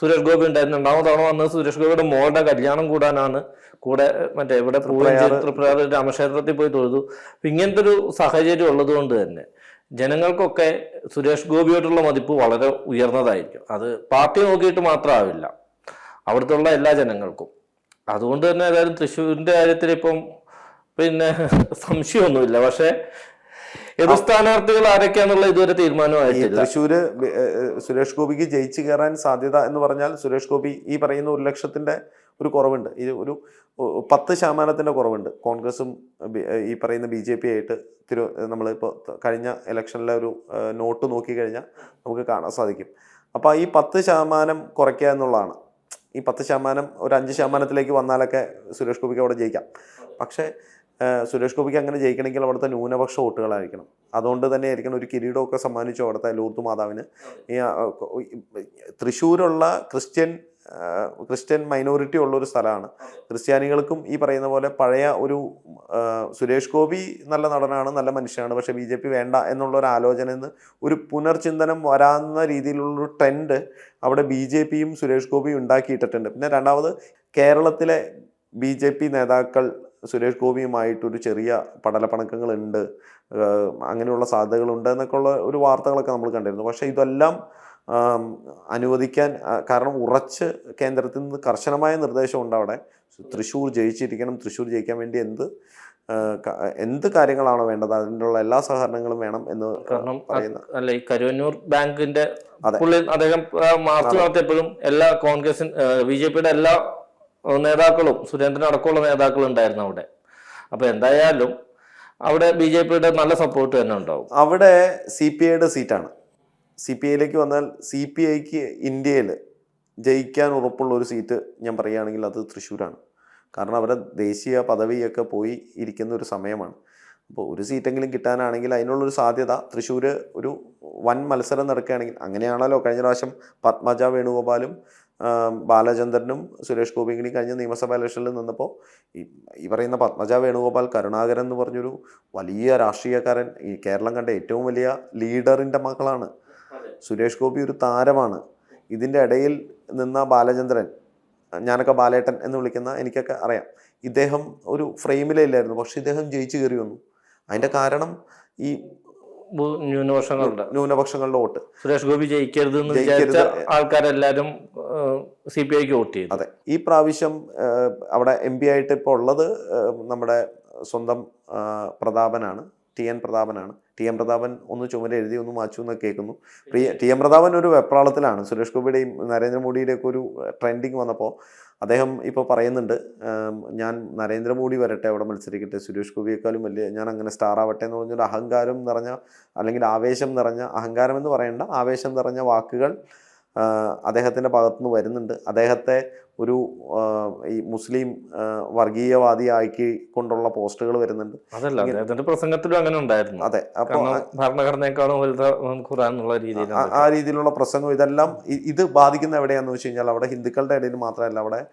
സുരേഷ് ഗോപി ഉണ്ടായിരുന്നു രണ്ടാമത് തവണ വന്നത് സുരേഷ് ഗോപിയുടെ മോളുടെ കല്യാണം കൂടാനാണ് കൂടെ മറ്റേ ഇവിടെ തൃപ്രയാറ്. രാമക്ഷേത്രത്തിൽ പോയി തൊഴുതു. ഇങ്ങനത്തെ ഒരു സാഹചര്യം ഉള്ളത് കൊണ്ട് തന്നെ ജനങ്ങൾക്കൊക്കെ സുരേഷ് ഗോപിയോടുള്ള മതിപ്പ് വളരെ ഉയർന്നതായിരിക്കും. അത് പാർട്ടി നോക്കിയിട്ട് മാത്രമാവില്ല അവിടുത്തെ ഉള്ള എല്ലാ ജനങ്ങൾക്കും. അതുകൊണ്ട് തന്നെ ഏതായാലും തൃശ്ശൂരിന്റെ കാര്യത്തിൽ ഇപ്പം പിന്നെ സംശയമൊന്നുമില്ല. പക്ഷെ എതിർ സ്ഥാനാർത്ഥികൾ ആരൊക്കെയാന്നുള്ള ഇതുവരെ തീരുമാനമായിട്ടില്ല. തൃശ്ശൂര് സുരേഷ് ഗോപിക്ക് ജയിച്ചു കയറാൻ സാധ്യത എന്ന് പറഞ്ഞാൽ സുരേഷ് ഗോപി ഈ പറയുന്ന ഒരു ലക്ഷത്തിന്റെ ഒരു കുറവുണ്ട്. ഇത് ഒരു പത്ത് ശതമാനത്തിന്റെ കുറവുണ്ട്. കോൺഗ്രസും ഈ പറയുന്ന ബി ജെ പി ആയിട്ട് തിരു നമ്മളിപ്പോൾ കഴിഞ്ഞ ഇലക്ഷനിലെ ഒരു നോട്ട് നോക്കിക്കഴിഞ്ഞാൽ നമുക്ക് കാണാൻ സാധിക്കും. അപ്പോൾ ഈ പത്ത് ശതമാനം കുറയ്ക്കുക എന്നുള്ളതാണ്. ഈ പത്ത് ശതമാനം ഒരു അഞ്ച് ശതമാനത്തിലേക്ക് വന്നാലൊക്കെ സുരേഷ് ഗോപിക്ക് അവിടെ ജയിക്കാം. പക്ഷേ സുരേഷ് ഗോപിക്ക് അങ്ങനെ ജയിക്കണമെങ്കിൽ അവിടുത്തെ ന്യൂനപക്ഷ വോട്ടുകളായിരിക്കണം. അതുകൊണ്ട് തന്നെ ആയിരിക്കണം ഒരു കിരീടമൊക്കെ സമ്മാനിച്ചു അവിടുത്തെ ലൂർത്ത് മാതാവിന്. ഈ തൃശ്ശൂരുള്ള ക്രിസ്ത്യൻ ക്രിസ്ത്യൻ മൈനോറിറ്റി ഉള്ള ഒരു സ്ഥലമാണ്. ക്രിസ്ത്യാനികൾക്കും ഈ പറയുന്ന പോലെ പഴയ ഒരു സുരേഷ് ഗോപി നല്ല നടനാണ് നല്ല മനുഷ്യനാണ് പക്ഷേ ബി ജെ പി വേണ്ട എന്നുള്ള ഒരു ആലോചന എന്ന് ഒരു പുനർചിന്തനം വരാവുന്ന രീതിയിലുള്ളൊരു ട്രെൻഡ് അവിടെ ബി ജെ പിയും സുരേഷ് ഗോപിയും ഉണ്ടാക്കിയിട്ടിട്ടുണ്ട്. പിന്നെ രണ്ടാമത് കേരളത്തിലെ ബി ജെ പി നേതാക്കൾ സുരേഷ് ഗോപിയുമായിട്ടൊരു ചെറിയ പടലപ്പണക്കങ്ങളുണ്ട് അങ്ങനെയുള്ള സാധ്യതകളുണ്ട് എന്നൊക്കെയുള്ള ഒരു വാർത്തകളൊക്കെ നമ്മൾ കണ്ടിരുന്നു. പക്ഷേ ഇതെല്ലാം അനുവദിക്കാൻ കാരണം ഉറച്ച് കേന്ദ്രത്തിൽ നിന്ന് കർശനമായ നിർദ്ദേശമുണ്ട് അവിടെ. തൃശ്ശൂർ ജയിച്ചിരിക്കണം തൃശ്ശൂർ ജയിക്കാൻ വേണ്ടി എന്ത് എന്ത് കാര്യങ്ങളാണോ വേണ്ടത്? അതിനുള്ള എല്ലാ സഹകരണങ്ങളും വേണം എന്ന് കാരണം അല്ല ഈ കരുവന്നൂർ ബാങ്കിന്റെ പുള്ളി അദ്ദേഹം മാർച്ച് നടത്തിയപ്പോഴും എല്ലാ കോൺഗ്രസിൻ ബി ജെ പിയുടെ എല്ലാ നേതാക്കളും സുരേന്ദ്രൻ അടക്കമുള്ള നേതാക്കളും ഉണ്ടായിരുന്നു അവിടെ. അപ്പൊ എന്തായാലും അവിടെ ബി ജെ പിയുടെ നല്ല സപ്പോർട്ട് തന്നെ ഉണ്ടാവും. അവിടെ സി പി ഐയുടെ സീറ്റാണ് സി പി ഐയിലേക്ക് വന്നാൽ സി പി ഐക്ക് ഇന്ത്യയിൽ ജയിക്കാൻ ഉറപ്പുള്ള ഒരു സീറ്റ് ഞാൻ പറയുകയാണെങ്കിൽ അത് തൃശ്ശൂരാണ്. കാരണം അവരുടെ ദേശീയ പദവിയൊക്കെ പോയി ഇരിക്കുന്ന ഒരു സമയമാണ്. അപ്പോൾ ഒരു സീറ്റെങ്കിലും കിട്ടാനാണെങ്കിൽ അതിനുള്ളൊരു സാധ്യത തൃശ്ശൂർ ഒരു വൻ മത്സരം നടക്കുകയാണെങ്കിൽ അങ്ങനെയാണല്ലോ കഴിഞ്ഞ പ്രാവശ്യം പത്മജ വേണുഗോപാലും ബാലചന്ദ്രനും സുരേഷ് ഗോപിയും കഴിഞ്ഞ നിയമസഭാ ഇലക്ഷനിൽ നിന്നപ്പോൾ ഈ പറയുന്ന പത്മജ വേണുഗോപാൽ കരുണാകരൻ എന്ന് പറഞ്ഞൊരു വലിയ രാഷ്ട്രീയക്കാരൻ ഈ കേരളം കണ്ട ഏറ്റവും വലിയ ലീഡറിന്റെ മകളാണ്. സുരേഷ് ഗോപി ഒരു താരമാണ്. ഇതിന്റെ ഇടയിൽ നിന്ന ബാലചന്ദ്രൻ ഞാനൊക്കെ ബാലേട്ടൻ എന്ന് വിളിക്കുന്ന എനിക്കൊക്കെ അറിയാം. ഇദ്ദേഹം ഒരു ഫ്രെയിമിലേ ഇല്ലായിരുന്നു. പക്ഷെ ഇദ്ദേഹം ജയിച്ചു കയറി വന്നു. അതിന്റെ കാരണം ഈ ന്യൂനപക്ഷങ്ങളുടെ ന്യൂനപക്ഷങ്ങളുടെ വോട്ട്. സുരേഷ് ഗോപി ജയിക്കരുത് എന്ന് ആൾക്കാരെല്ലാരും സി പി ഐക്ക് വോട്ട് ചെയ്തു. അതെ. ഈ പ്രാവശ്യം അവിടെ എം പി ആയിട്ട് ഇപ്പോൾ ഉള്ളത് നമ്മുടെ സ്വന്തം പ്രതാപനാണ് ടി എൻ പ്രതാപനാണ്. ടി എം പ്രതാപൻ ഒന്ന് ചുമര എഴുതി ഒന്ന് മാച്ചു എന്നൊക്കെ കേൾക്കുന്നു. പ്രിയ ടി എം പ്രതാപൻ ഒരു വെപ്രാളത്തിലാണ്. സുരേഷ് ഗോപിയുടെയും നരേന്ദ്രമോദിയുടെയൊക്കെ ഒരു ട്രെൻഡിങ് വന്നപ്പോൾ അദ്ദേഹം ഇപ്പോൾ പറയുന്നുണ്ട് ഞാൻ നരേന്ദ്രമോദി വരട്ടെ അവിടെ മത്സരിക്കട്ടെ സുരേഷ് ഗോപിയേക്കാളും വലിയ ഞാൻ അങ്ങനെ സ്റ്റാർ ആവട്ടെ എന്ന് പറഞ്ഞൊരു അഹങ്കാരം നിറഞ്ഞ അല്ലെങ്കിൽ ആവേശം നിറഞ്ഞ അഹങ്കാരം എന്ന് പറയേണ്ട ആവേശം നിറഞ്ഞ വാക്കുകൾ അദ്ദേഹത്തിന്റെ ഭാഗത്തുനിന്ന് വരുന്നുണ്ട്. അദ്ദേഹത്തെ ഒരു ഈ മുസ്ലിം വർഗീയവാദി വർഗീയവാദിയാക്കി കൊണ്ടുള്ള പോസ്റ്റുകൾ വരുന്നുണ്ട്. അതല്ല അദ്ദേഹത്തിന്റെ പ്രസംഗത്തിലും അങ്ങനെ ഉണ്ടായിരുന്നു. അതെ അപ്പോൾ ഭരണഘടനയെക്കാളും രീതിയിൽ ആ- രീതിയിലുള്ള പ്രസംഗം ഇതെല്ലാം ഇത് ബാധിക്കുന്ന എവിടെയാണെന്ന് വെച്ച് കഴിഞ്ഞാൽ അവിടെ ഹിന്ദുക്കളുടെ ഇടയിൽ മാത്രമല്ല അവിടെ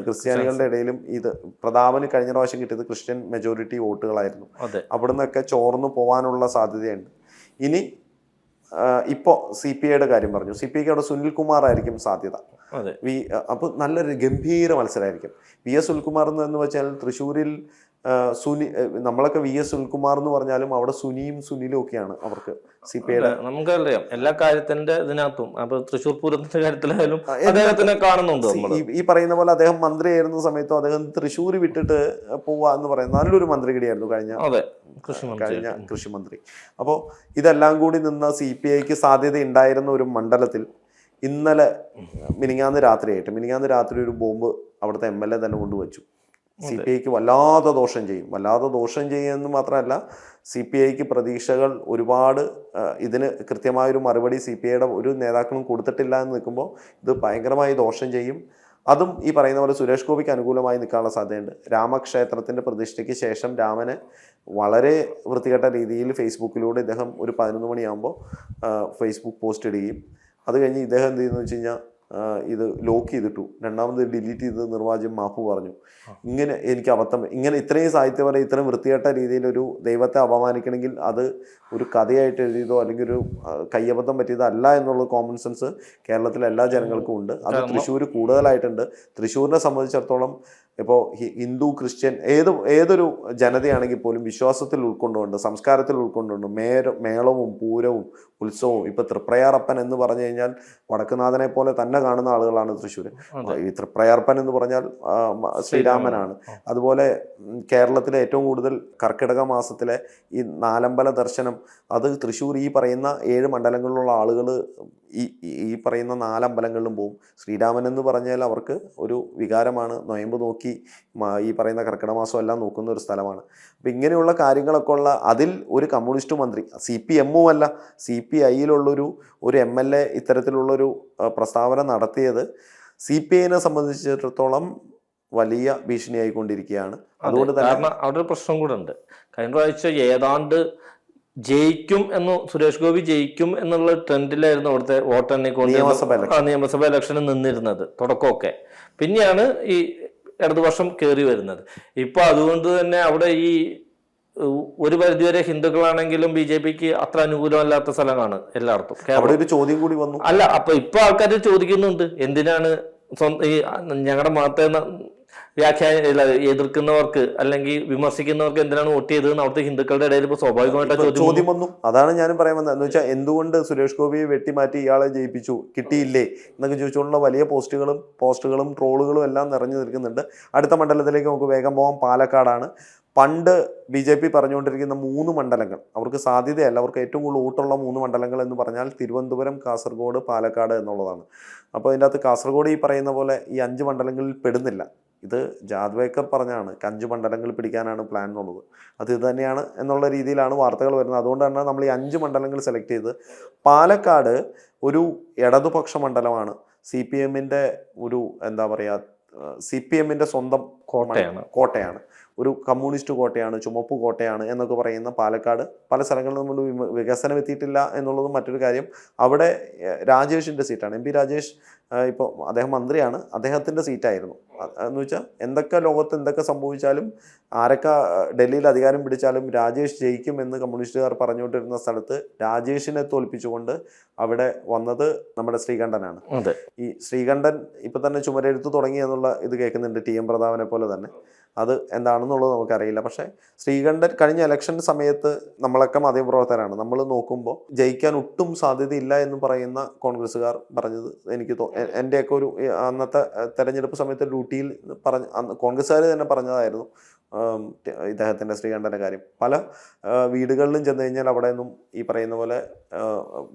ക്രിസ്ത്യാനികളുടെ ഇടയിലും ഇത് പ്രതാപന് കഴിഞ്ഞ പ്രാവശ്യം കിട്ടിയത് ക്രിസ്ത്യൻ മെജോറിറ്റി വോട്ടുകളായിരുന്നു. അവിടുന്നൊക്കെ ചോർന്നു പോകാനുള്ള സാധ്യതയുണ്ട്. ഇനി ഇപ്പോൾ സി പി ഐയുടെ കാര്യം പറഞ്ഞു. സി പി ഐക്ക് അവിടെ സുനിൽ കുമാർ ആയിരിക്കും സാധ്യത വി അപ്പോൾ നല്ലൊരു ഗംഭീര മത്സരമായിരിക്കും വി എസ് സുനിൽകുമാർ എന്ന് വെച്ചാൽ തൃശ്ശൂരിൽ സുനി നമ്മളൊക്കെ വി എസ് സുനിൽകുമാർ എന്ന് പറഞ്ഞാലും അവിടെ സുനിയും സുനിലും ഒക്കെയാണ് അവർക്ക് സി പി ഐയുടെ നമുക്കറിയാം. എല്ലാ കാര്യത്തിന്റെ ഇതിനകത്തും. അപ്പൊ തൃശ്ശൂർ പൂരത്തിന്റെ കാര്യത്തിലായാലും അദ്ദേഹത്തിനെ കാണുന്നുണ്ട് ഈ- പറയുന്ന പോലെ അദ്ദേഹം മന്ത്രിയായിരുന്ന സമയത്തും അദ്ദേഹം തൃശ്ശൂർ വിട്ടിട്ട് പോവാ എന്ന് പറയുന്ന നല്ലൊരു മന്ത്രി കൂടിയായിരുന്നു കഴിഞ്ഞ അതെ. കൃഷി മന്ത്രി കഴിഞ്ഞ കൃഷിമന്ത്രി അപ്പോൾ ഇതെല്ലാം കൂടി നിന്ന സി പി ഐക്ക് സാധ്യത ഉണ്ടായിരുന്ന ഒരു മണ്ഡലത്തിൽ ഇന്നലെ മിനിങ്ങാന്ന് രാത്രിയായിട്ട് മിനിങ്ങാന്ന് രാത്രി ഒരു ബോംബ് അവിടുത്തെ എം എൽ എ തന്നെ കൊണ്ടുവച്ചു. സി പി ഐക്ക് വല്ലാതെ ദോഷം ചെയ്യും. വല്ലാതെ ദോഷം ചെയ്യുമെന്ന് മാത്രമല്ല സി പി ഐക്ക് പ്രതീക്ഷകൾ ഒരുപാട് ഇതിന് കൃത്യമായൊരു മറുപടി സി പി ഐയുടെ ഒരു നേതാക്കളും കൊടുത്തിട്ടില്ല എന്ന് നിൽക്കുമ്പോൾ ഇത് ഭയങ്കരമായി ദോഷം ചെയ്യും. അതും ഈ പറയുന്ന പോലെ സുരേഷ് ഗോപിക്ക് അനുകൂലമായി നിൽക്കാനുള്ള സാധ്യതയുണ്ട്. രാമക്ഷേത്രത്തിന്റെ പ്രതിഷ്ഠയ്ക്ക് ശേഷം രാമന് വളരെ വൃത്തികെട്ട രീതിയിൽ ഫേസ്ബുക്കിലൂടെ ഇദ്ദേഹം ഒരു പതിനൊന്ന് മണിയാകുമ്പോൾ ഫേസ്ബുക്ക് പോസ്റ്റ് ഇടുകയും. അത് കഴിഞ്ഞ് ഇദ്ദേഹം എന്ത് ചെയ്യുന്നു വെച്ച് കഴിഞ്ഞാൽ ഇത് ലോക്ക് ചെയ്തിട്ടു. രണ്ടാമത് ഡിലീറ്റ് ചെയ്ത് നിർവാചം മാപ്പ് പറഞ്ഞു. ഇങ്ങനെ എനിക്ക് അബദ്ധം ഇങ്ങനെ ഇത്രയും സാഹിത്യപരം ഇത്രയും വൃത്തികെട്ട രീതിയിൽ ഒരു ദൈവത്തെ അപമാനിക്കണമെങ്കിൽ അത് ഒരു കഥയായിട്ട് എഴുതിയതോ അല്ലെങ്കിൽ ഒരു കയ്യബദ്ധം പറ്റിയതല്ല എന്നുള്ള കോമൺ സെൻസ് കേരളത്തിലെ എല്ലാ ജനങ്ങൾക്കും ഉണ്ട്. അത് തൃശ്ശൂർ കൂടുതലായിട്ടുണ്ട്. തൃശ്ശൂരിനെ സംബന്ധിച്ചിടത്തോളം ഇപ്പോൾ ഹിന്ദു ക്രിസ്ത്യൻ ഏത് ഏതൊരു ജനതയാണെങ്കിൽ പോലും വിശ്വാസത്തിൽ ഉൾക്കൊണ്ടുകൊണ്ട് സംസ്കാരത്തിൽ ഉൾക്കൊണ്ടുകൊണ്ട് മേര മേളവും പൂരവും ഉത്സവവും ഇപ്പൊ തൃപ്രയാറപ്പൻ എന്ന് പറഞ്ഞു കഴിഞ്ഞാൽ വടക്കുനാഥനെ പോലെ തന്നെ കാണുന്ന ആളുകളാണ് തൃശ്ശൂർ. ഈ തൃപ്രയാർപ്പൻ എന്ന് പറഞ്ഞാൽ ശ്രീരാമനാണ്. അതുപോലെ കേരളത്തിലെ ഏറ്റവും കൂടുതൽ കർക്കിടക മാസത്തിലെ ഈ നാലമ്പല ദർശനം അത് തൃശ്ശൂർ ഈ പറയുന്ന ഏഴ് മണ്ഡലങ്ങളിലുള്ള ആളുകൾ ഈ ഈ- പറയുന്ന നാലമ്പലങ്ങളിലും പോകും ശ്രീരാമൻ എന്ന് പറഞ്ഞാൽ അവർക്ക് ഒരു വികാരമാണ്. നൊയമ്പ് നോക്കി ഈ പറയുന്ന കർക്കിടക മാസം എല്ലാം നോക്കുന്ന ഒരു സ്ഥലമാണ്. അപ്പം ഇങ്ങനെയുള്ള കാര്യങ്ങളൊക്കെ ഉള്ള അതിൽ ഒരു കമ്മ്യൂണിസ്റ്റ് മന്ത്രി സി പി എമ്മും അല്ല സി പി ഐയിലുള്ളൊരു ഒരു എം എൽ എ ഇത്തരത്തിലുള്ളൊരു പ്രസ്താവന നടത്തിയത് സി പി ഐനെ സംബന്ധിച്ചിടത്തോളം വലിയ ഭീഷണിയായിക്കൊണ്ടിരിക്കുകയാണ്. അതുകൊണ്ട് തന്നെ കാരണം അവിടെ ഒരു പ്രശ്നം കൂടെ ഉണ്ട്. കഴിഞ്ഞ പ്രാവശ്യം ഏതാണ്ട് ജയിക്കും എന്ന് സുരേഷ് ഗോപി ജയിക്കും എന്നുള്ള ട്രെൻഡിലായിരുന്നു അവിടുത്തെ വോട്ടെണ്ണിക്കൊണ്ട് നിയമസഭ ആ നിയമസഭാ ഇലക്ഷന് നിന്നിരുന്നത് തുടക്കമൊക്കെ. പിന്നെയാണ് ഈ ഇടതുപക്ഷം കയറി വരുന്നത്. ഇപ്പൊ അതുകൊണ്ട് തന്നെ അവിടെ ഈ ഒരു പരിധിവരെ ഹിന്ദുക്കളാണെങ്കിലും ബി ജെ പിക്ക് അത്ര അനുകൂലമല്ലാത്ത സ്ഥലമാണ് എല്ലായിടത്തും. അവിടെ ഒരു ചോദ്യം കൂടി വന്നു. അല്ല അപ്പൊ ഇപ്പൊ ആൾക്കാർ ചോദിക്കുന്നുണ്ട് എന്തിനാണ് ഈ ഞങ്ങളുടെ മതത്തെ വ്യാഖ്യാന എതിർക്കുന്നവർക്ക് അല്ലെങ്കിൽ വിമർശിക്കുന്നവർക്ക് എന്തിനാണ് വോട്ട് ചെയ്തതെന്ന് അവിടുത്തെ ഹിന്ദുക്കളുടെ ഇടയിൽ ഇപ്പൊ സ്വാഭാവികമായിട്ട് ചോദ്യം വന്നു. അതാണ് ഞാനും പറയാൻ വന്നത്. എന്ന് വെച്ചാൽ എന്തുകൊണ്ട് സുരേഷ് ഗോപിയെ വെട്ടിമാറ്റി ഇയാളെ ജയിപ്പിച്ചു? കിട്ടിയില്ലേ? എന്നൊക്കെ ചോദിച്ചുകൊണ്ടുള്ള വലിയ പോസ്റ്റുകളും പോസ്റ്റുകളും ട്രോളുകളും എല്ലാം നിറഞ്ഞു നിൽക്കുന്നുണ്ട്. അടുത്ത മണ്ഡലത്തിലേക്ക് നമുക്ക് വേഗം പോകാം പാലക്കാടാണ്. പണ്ട് ബി ജെ പി പറഞ്ഞുകൊണ്ടിരിക്കുന്ന മൂന്ന് മണ്ഡലങ്ങൾ അവർക്ക് സാധ്യതയല്ല അവർക്ക് ഏറ്റവും കൂടുതൽ വോട്ടുള്ള മൂന്ന് മണ്ഡലങ്ങൾ എന്ന് പറഞ്ഞാൽ തിരുവനന്തപുരം കാസർഗോഡ് പാലക്കാട് എന്നുള്ളതാണ്. അപ്പോൾ ഇതിന്റെ അകത്ത് കാസർഗോഡ് ഈ പറയുന്ന പോലെ ഈ അഞ്ച് മണ്ഡലങ്ങളിൽ പെടുന്നില്ല. ഇത് ജാദ്വേക്കർ പറഞ്ഞാണ് അഞ്ച് മണ്ഡലങ്ങൾ പിടിക്കാനാണ് പ്ലാൻ എന്നുള്ളത്. അത് ഇത് തന്നെയാണ് എന്നുള്ള രീതിയിലാണ് വാർത്തകൾ വരുന്നത്. അതുകൊണ്ട് തന്നെ നമ്മൾ ഈ അഞ്ച് മണ്ഡലങ്ങൾ സെലക്ട് ചെയ്ത് പാലക്കാട് ഒരു ഇടതുപക്ഷ മണ്ഡലമാണ്. സി പി എമ്മിന്റെ ഒരു എന്താ പറയുക സി പി എമ്മിന്റെ സ്വന്തം കോട്ടയാണ്. കോട്ടയാണ്. ഒരു കമ്മ്യൂണിസ്റ്റ് കോട്ടയാണ് ചുമപ്പ് കോട്ടയാണ് എന്നൊക്കെ പറയുന്ന പാലക്കാട് പല സ്ഥലങ്ങളിൽ നിന്നും വികസനം എത്തിയിട്ടില്ല എന്നുള്ളതും മറ്റൊരു കാര്യം. അവിടെ രാജേഷിന്റെ രാജേഷിന്റെ സീറ്റാണ്. എം പി രാജേഷ് ഇപ്പോൾ അദ്ദേഹം മന്ത്രിയാണ്. അദ്ദേഹത്തിന്റെ സീറ്റായിരുന്നു. എന്ന് വെച്ചാൽ എന്തൊക്കെ ലോകത്ത് എന്തൊക്കെ സംഭവിച്ചാലും ആരൊക്കെ ഡൽഹിയിൽ അധികാരം പിടിച്ചാലും രാജേഷ് ജയിക്കും എന്ന് കമ്മ്യൂണിസ്റ്റുകാർ പറഞ്ഞുകൊണ്ടിരുന്ന സ്ഥലത്ത് രാജേഷിനെ തോൽപ്പിച്ചുകൊണ്ട് അവിടെ വന്നത് നമ്മുടെ ശ്രീകണ്ഠനാണ്. ഈ ശ്രീകണ്ഠൻ ഇപ്പം തന്നെ ചുമരെഴുത്ത് തുടങ്ങി എന്നുള്ള ഇത് കേൾക്കുന്നുണ്ട് ടി എം പ്രതാപനെ പോലെ തന്നെ. അത് എന്താണെന്നുള്ളത് നമുക്കറിയില്ല. പക്ഷേ ശ്രീകണ്ഠൻ കഴിഞ്ഞ ഇലക്ഷൻ സമയത്ത് നമ്മളൊക്കെ മാധ്യമപ്രവർത്തകരാണ്. നമ്മൾ നോക്കുമ്പോൾ ജയിക്കാൻ ഒട്ടും സാധ്യതയില്ല എന്ന് പറയുന്ന കോൺഗ്രസ്സുകാർ പറഞ്ഞത് എനിക്ക് തോ എന്റെയൊക്കെ ഒരു അന്നത്തെ തെരഞ്ഞെടുപ്പ് സമയത്ത് ഡ്യൂട്ടിയിൽ പറഞ്ഞ കോൺഗ്രസ്സുകാർ തന്നെ പറഞ്ഞതായിരുന്നു. ഇദ്ദേഹത്തിന്റെ ശ്രീകണ്ഠന്റെ കാര്യം. പല വീടുകളിലും ചെന്ന് കഴിഞ്ഞാൽ അവിടെ നിന്നും ഈ പറയുന്ന പോലെ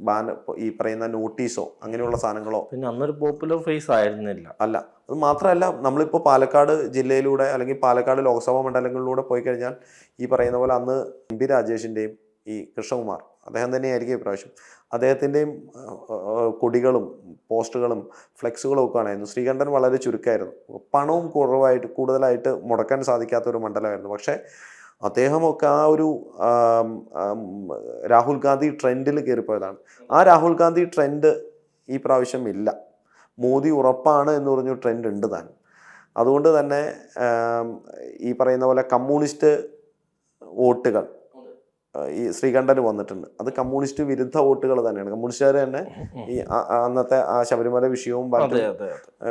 ബാൻ ബാന ഈ പറയുന്ന നോട്ടീസോ അങ്ങനെയുള്ള സാധനങ്ങളോ പിന്നെ അന്നൊരു പോപ്പുലർ ഫേസ് ആയിരുന്നില്ല. അല്ല. അത് മാത്രമല്ല നമ്മളിപ്പോൾ പാലക്കാട് ജില്ലയിലൂടെ അല്ലെങ്കിൽ പാലക്കാട് ലോക്സഭാ മണ്ഡലങ്ങളിലൂടെ പോയി കഴിഞ്ഞാൽ ഈ പറയുന്ന പോലെ അന്ന് എം പി രാജേഷിന്റെയും ഈ കൃഷ്ണകുമാർ അദ്ദേഹം തന്നെയായിരിക്കും ഇപ്രാവശ്യം അദ്ദേഹത്തിന്റെയും കൊടികളും പോസ്റ്ററുകളും ഫ്ലെക്സുകളും ഒക്കെ ആണായിരുന്നു ശ്രീകണ്ഠൻ വളരെ ചുരുക്കമായിരുന്നു. പണവും കുറവായിട്ട് കൂടുതലായിട്ട് മുടക്കാൻ സാധിക്കാത്ത ഒരു മണ്ഡലമായിരുന്നു. പക്ഷേ അദ്ദേഹമൊക്കെ ആ ഒരു രാഹുൽ ഗാന്ധി ട്രെൻഡിൽ കയറിപ്പോയതാണ്. ആ രാഹുൽ ഗാന്ധി ട്രെൻഡ് ഈ പ്രാവശ്യം ഇല്ല. മോദി ഉറപ്പാണ് എന്ന് പറഞ്ഞു ട്രെൻഡ് ഉണ്ട് താൻ. അതുകൊണ്ട് തന്നെ ഈ പറയുന്ന പോലെ കമ്മ്യൂണിസ്റ്റ് വോട്ടുകൾ ഈ ശ്രീകണ്ഠന് വന്നിട്ടുണ്ട്. അത് കമ്മ്യൂണിസ്റ്റ് വിരുദ്ധ വോട്ടുകൾ തന്നെയാണ്. കമ്മ്യൂണിസ്റ്റുകാർ തന്നെ ഈ അന്നത്തെ ആ ശബരിമല വിഷയവും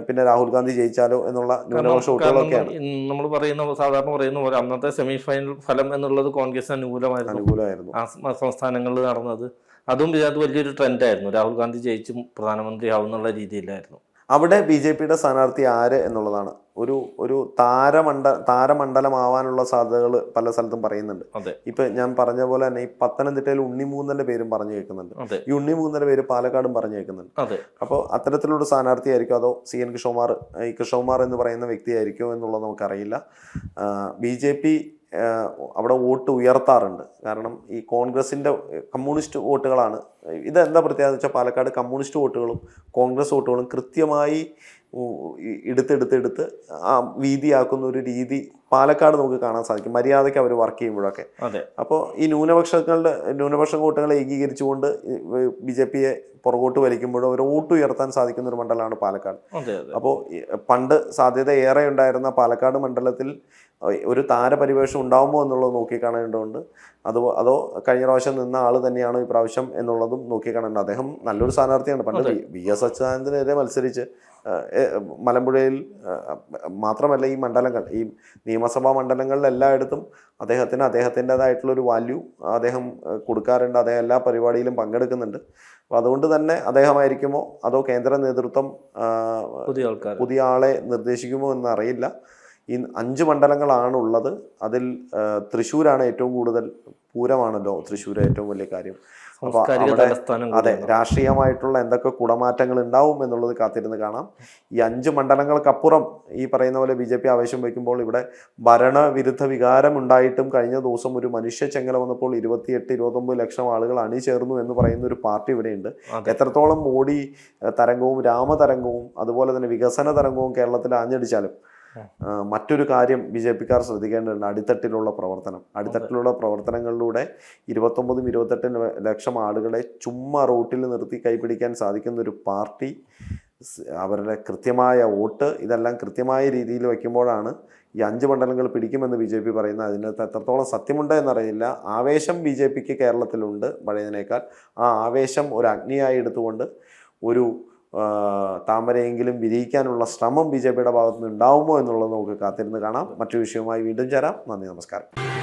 പിന്നെ രാഹുൽ ഗാന്ധി ജയിച്ചാലോ എന്നുള്ള ന്യൂനപക്ഷ വോട്ടുകളൊക്കെയാണ്. നമ്മൾ പറയുന്ന സാധാരണ പറയുന്ന പോലെ അന്നത്തെ സെമി ഫൈനൽ ഫലം എന്നുള്ളത് കോൺഗ്രസ് അനുകൂലമായിരുന്നു. അനുകൂലമായിരുന്നു. ആ സംസ്ഥാനങ്ങളിൽ നടന്നത്. അതും ഇതിനകത്ത് വലിയൊരു ട്രെൻഡായിരുന്നു രാഹുൽ ഗാന്ധി ജയിച്ചും പ്രധാനമന്ത്രി ആവുന്നുള്ള രീതിയിലായിരുന്നു. അവിടെ ബി ജെ പിയുടെ സ്ഥാനാർത്ഥി ആര് എന്നുള്ളതാണ്. ഒരു ഒരു താരമണ്ഡ താരമണ്ഡലമാവാനുള്ള സാധ്യതകൾ പല സ്ഥലത്തും പറയുന്നുണ്ട്. ഇപ്പൊ ഞാൻ പറഞ്ഞ പോലെ തന്നെ ഈ പത്തനംതിട്ടയിൽ ഉണ്ണിമൂന്നന്റെ പേരും പറഞ്ഞു കേൾക്കുന്നുണ്ട്. ഈ ഉണ്ണിമൂന്നന്റെ പേര് പാലക്കാടും പറഞ്ഞു കേൾക്കുന്നുണ്ട്. അപ്പോൾ അത്തരത്തിലുള്ള സ്ഥാനാർത്ഥിയായിരിക്കും അതോ സി എൻ കൃഷ്ണകുമാർ ഈ കൃഷ്ണകുമാർ എന്ന് പറയുന്ന വ്യക്തിയായിരിക്കും എന്നുള്ളത് നമുക്കറിയില്ല. ബി ജെ പി അവിടെ വോട്ട് ഉയർത്താറുണ്ട്. കാരണം ഈ കോൺഗ്രസിന്റെ കമ്മ്യൂണിസ്റ്റ് വോട്ടുകളാണ്. ഇതെന്താ പ്രത്യേകത വെച്ചാൽ പാലക്കാട് കമ്മ്യൂണിസ്റ്റ് വോട്ടുകളും കോൺഗ്രസ് വോട്ടുകളും കൃത്യമായി എടുത്തെടുത്തെടുത്ത് ആ വീതിയാക്കുന്ന ഒരു രീതി പാലക്കാട് നമുക്ക് കാണാൻ സാധിക്കും. മര്യാദയ്ക്ക് അവർ വർക്ക് ചെയ്യുമ്പോഴൊക്കെ. അപ്പോൾ ഈ ന്യൂനപക്ഷങ്ങളുടെ ന്യൂനപക്ഷ വോട്ടുകളെ ഏകീകരിച്ചുകൊണ്ട് ബി ജെ പിയെ പുറകോട്ട് വലിക്കുമ്പോഴും അവർ വോട്ട് ഉയർത്താൻ സാധിക്കുന്ന ഒരു മണ്ഡലമാണ് പാലക്കാട്. അപ്പോൾ പണ്ട് സാധ്യത ഏറെ ഉണ്ടായിരുന്ന പാലക്കാട് മണ്ഡലത്തിൽ ഒരു താരപരിവേഷം ഉണ്ടാകുമോ എന്നുള്ളത് നോക്കിക്കാണേണ്ടതുണ്ട്. അതോ അതോ കഴിഞ്ഞ പ്രാവശ്യം നിന്ന ആൾ തന്നെയാണോ ഈ പ്രാവശ്യം എന്നുള്ളതും നോക്കിക്കാണേണ്ടത് അദ്ദേഹം നല്ലൊരു സ്ഥാനാർത്ഥിയാണ്. പണ്ട്. വി- എസ് അച്യുതാനന്ദനെതിരെ മത്സരിച്ച് മലമ്പുഴയിൽ മാത്രമല്ല ഈ മണ്ഡലങ്ങൾ ഈ നിയമസഭാ മണ്ഡലങ്ങളിൽ എല്ലായിടത്തും അദ്ദേഹത്തിന് അദ്ദേഹത്തിന്റെതായിട്ടുള്ളൊരു വാല്യൂ അദ്ദേഹം കൊടുക്കാറുണ്ട്. അദ്ദേഹം എല്ലാ പരിപാടിയിലും പങ്കെടുക്കുന്നുണ്ട്. അപ്പോൾ അതുകൊണ്ട് തന്നെ അദ്ദേഹമായിരിക്കുമോ അതോ കേന്ദ്ര നേതൃത്വം പുതിയ ആൾക്കാർ പുതിയ ആളെ നിർദ്ദേശിക്കുമോ എന്ന് അറിയില്ല ഈ അഞ്ച് മണ്ഡലങ്ങളാണ് ഉള്ളത് അതിൽ തൃശ്ശൂരാണ് ഏറ്റവും കൂടുതൽ പൂരമാണല്ലോ തൃശ്ശൂർ ഏറ്റവും വലിയ കാര്യം. അപ്പോൾ അവിടെ അതെ രാഷ്ട്രീയമായിട്ടുള്ള എന്തൊക്കെ കുടമാറ്റങ്ങൾ ഉണ്ടാവും എന്നുള്ളത് കാത്തിരുന്ന് കാണാം. ഈ അഞ്ച് മണ്ഡലങ്ങൾക്കപ്പുറം ഈ പറയുന്ന പോലെ ബി ജെ പി ആവേശം വയ്ക്കുമ്പോൾ ഇവിടെ ഭരണവിരുദ്ധ വികാരം ഉണ്ടായിട്ടും കഴിഞ്ഞ ദിവസം ഒരു മനുഷ്യ ചെങ്ങല വന്നപ്പോൾ ഇരുപത്തിയെട്ട് ഇരുപത്തൊമ്പത് ലക്ഷം ആളുകൾ അണിചേർന്നു എന്ന് പറയുന്ന ഒരു പാർട്ടി ഇവിടെയുണ്ട്. എത്രത്തോളം മോഡി തരംഗവും രാമതരംഗവും അതുപോലെ തന്നെ വികസന തരംഗവും കേരളത്തിൽ ആഞ്ഞടിച്ചാലും മറ്റൊരു കാര്യം ബി ജെ പിക്കാർ ശ്രദ്ധിക്കേണ്ടതുണ്ട്. അടിത്തട്ടിലുള്ള പ്രവർത്തനം. അടിത്തട്ടിലുള്ള പ്രവർത്തനങ്ങളിലൂടെ ഇരുപത്തൊമ്പതും ഇരുപത്തെട്ടും ലക്ഷം ആളുകളെ ചുമ്മാ റോട്ടിൽ നിർത്തി കൈപിടിക്കാൻ സാധിക്കുന്ന ഒരു പാർട്ടി അവരുടെ കൃത്യമായ വോട്ട് ഇതെല്ലാം കൃത്യമായ രീതിയിൽ വയ്ക്കുമ്പോഴാണ് ഈ അഞ്ച് മണ്ഡലങ്ങൾ പിടിക്കുമെന്ന് ബി ജെ പി പറയുന്നത്. അതിനകത്ത് എത്രത്തോളം സത്യമുണ്ട് എന്നറിയില്ല. ആവേശം ബി ജെ പിക്ക് കേരളത്തിലുണ്ട് പഴയതിനേക്കാൾ. ആ ആവേശം ഒരു അഗ്നിയായി എടുത്തുകൊണ്ട് ഒരു താമരയെങ്കിലും വിരിയിക്കാനുള്ള ശ്രമം ബി ജെ പിയുടെ ഭാഗത്തുനിന്ന് ഉണ്ടാവുമോ എന്നുള്ളത് നമുക്ക് കാത്തിരുന്ന് കാണാം. മറ്റു വിഷയവുമായി വീണ്ടും ചേരാം. നന്ദി നമസ്കാരം.